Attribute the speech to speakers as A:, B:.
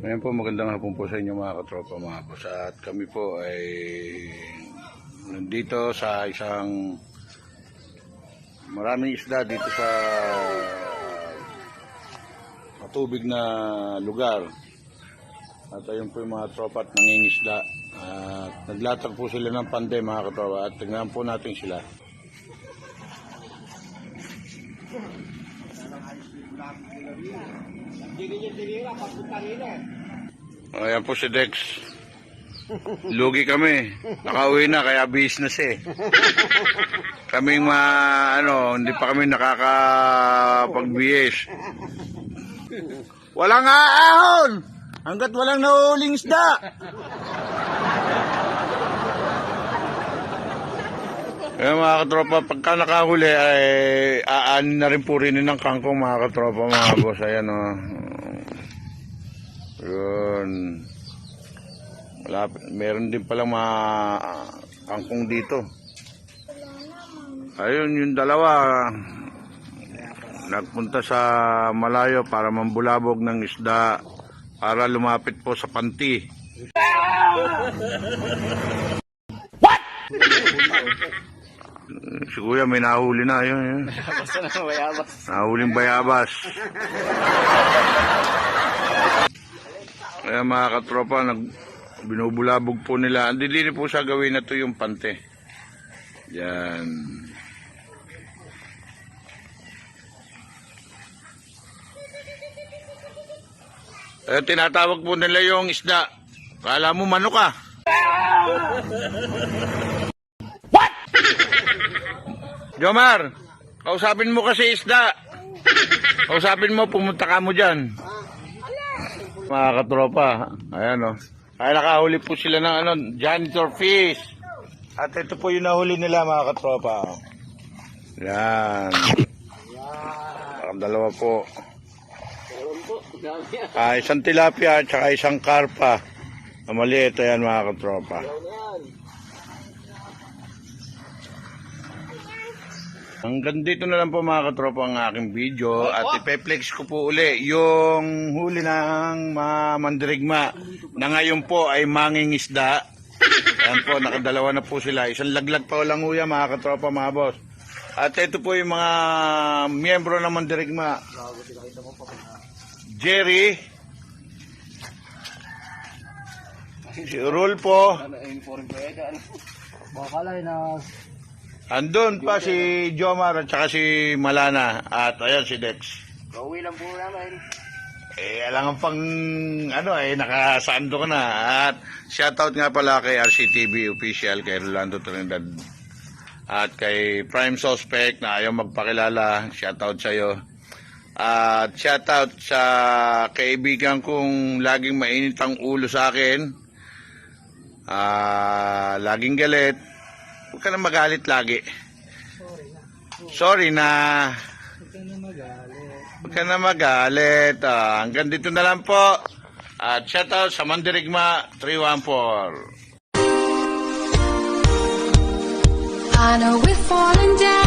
A: Ayan po, magandang hapon po sa inyo mga katropa mga boss. At kami po ay nandito sa isang maraming isda dito sa matubig na lugar. At ayun po yung mga tropa at nangingisda. At naglatag po sila ng pande mga katropa at tingnan po natin sila. Ayan po si Dex. Lugi kami. Nakauwi na kaya business eh. Kaming ma ano, hindi pa kami nakakapag-BS. Walang aahon! Hanggat walang nahuling isda! Kaya mga katropa, pagka nakahuli ay aan na rin po rin ng kangkong mga katropa mga boss. Ayan o. Yun. Wala, meron din palang mga kangkong dito. Ayun, yung dalawa nagpunta sa malayo para mambulabog ng isda para lumapit po sa panti. Si Kuya may nahuli na yun. yun.
B: Basta na mayabas.
A: Nahuling bayabas. Kaya mga katropa, nag, binubulabog po nila. Ang dilini po sa gawin na to yung pante. Yan. Eh, tinatawag po nila yung isda. Kala mo manok ka. Jomar, kausapin mo kasi isda. Kausapin mo, pumunta ka mo dyan. Mga katropa, ayan o. Ay nakahuli po sila ng ano, janitor fish. At ito po yung nahuli nila mga katropa. Yan. Ang dalawa po. Ah, isang tilapia at saka isang karpa. Maliit, ayan mga katropa.
B: Yan?
A: Hanggang dito na lang po mga katropa ang aking video at ipeplex ko po uli yung huli ng mga mandirigma na ngayon po ay manging isda. Ayan po, nakadalawa na po sila. Isang laglag pa walang huya mga katropa mga boss. At ito po yung mga miyembro ng mandirigma. Jerry. Si Rulpo.
B: Ano, yung foreign pwede. Ano? Baka kala na
A: Andun pa si Jomar at saka si Malana. At ayan si Dex.
B: kauwi lang po namin.
A: Eh, alam pang, ano eh, nakasando ka na. At shoutout nga pala kay RCTV official, kay Rolando Trinidad. At kay Prime Suspect na ayaw magpakilala. Shoutout sa'yo. At shoutout sa kaibigan kong laging mainit ang ulo sa akin. Ah, laging galit. Huwag ka na magalit lagi. Sorry na. Huwag ka na magalit. Ah, hanggang dito na lang po. At shoutout sa Mandirigma 314.
C: I know we're falling down.